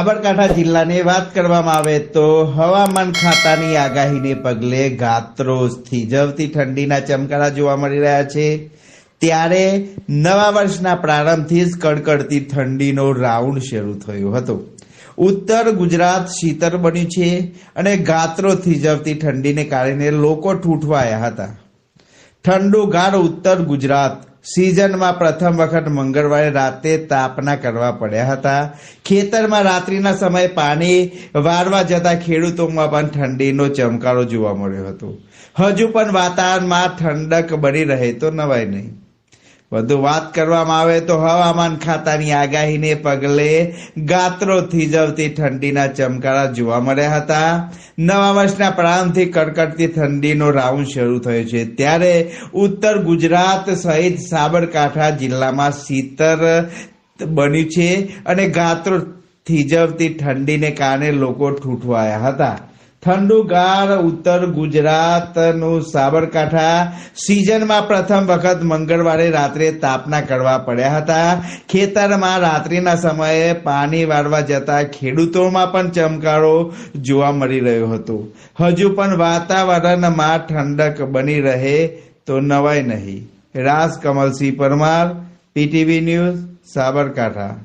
સાબરકાંઠા જિલ્લાની વાત કરવામાં આવે તો હવામાન ખાતાની આગાહીને પગલે ગાત્રો જવતી ઠંડીના ચમકારા જોવા મળી રહ્યા છે. ત્યારે નવા વર્ષના પ્રારંભથી જ કડકડતી ઠંડીનો રાઉન્ડ શરૂ થયો હતો. ઉત્તર ગુજરાત શીતળ બન્યું છે અને ગાત્રો થીજવતી ઠંડીને કારણે લોકો ઠૂઠવાયા હતા. ઠંડુ ગાઢ ઉત્તર ગુજરાત સિઝનમાં પ્રથમ વખત મંગળવારે રાતે તાપના કરવા પડ્યા હતા. ખેતરમાં રાત્રિના સમયે પાણી વારવા જતા ખેડૂતોમાં પણ ઠંડીનો ચમકારો જોવા મળ્યો હતો. હજુ પણ વાતાવરણમાં ઠંડક બની રહે તો નવાય નહીં. વધુ વાત કરવામાં આવે તો હવામાન ખાતાની આગાહીને પગલે ગાત્રો થીજવતી ઠંડીના ચમકારા જોવા મળ્યા હતા. નવા વર્ષના પ્રારંભથી કડકડતી ઠંડીનો રાઉન્ડ શરૂ થયો છે. ત્યારે ઉત્તર ગુજરાત સહિત સાબરકાંઠા જિલ્લામાં શીતળ બન્યું છે અને ગાત્રો થીજવતી ઠંડીને કારણે લોકો ઠૂઠવાયા હતા. ઠંડુગાર ઉત્તર ગુજરાતનું સાબરકાંઠા સિઝનમાં પ્રથમ વખત મંગળવારે રાત્રે તાપના કરવા પડ્યા હતા. ખેતરમાં રાત્રિના સમયે પાણી વાળવા જતા ખેડૂતોમાં પણ ચમકારો જોવા મળી રહ્યો હતો. હજુ પણ વાતાવરણમાં ઠંડક બની રહે તો નવાય નહીં. રાસ કમલસિંહ પરમાર, પીટીવી ન્યૂઝ, સાબરકાંઠા.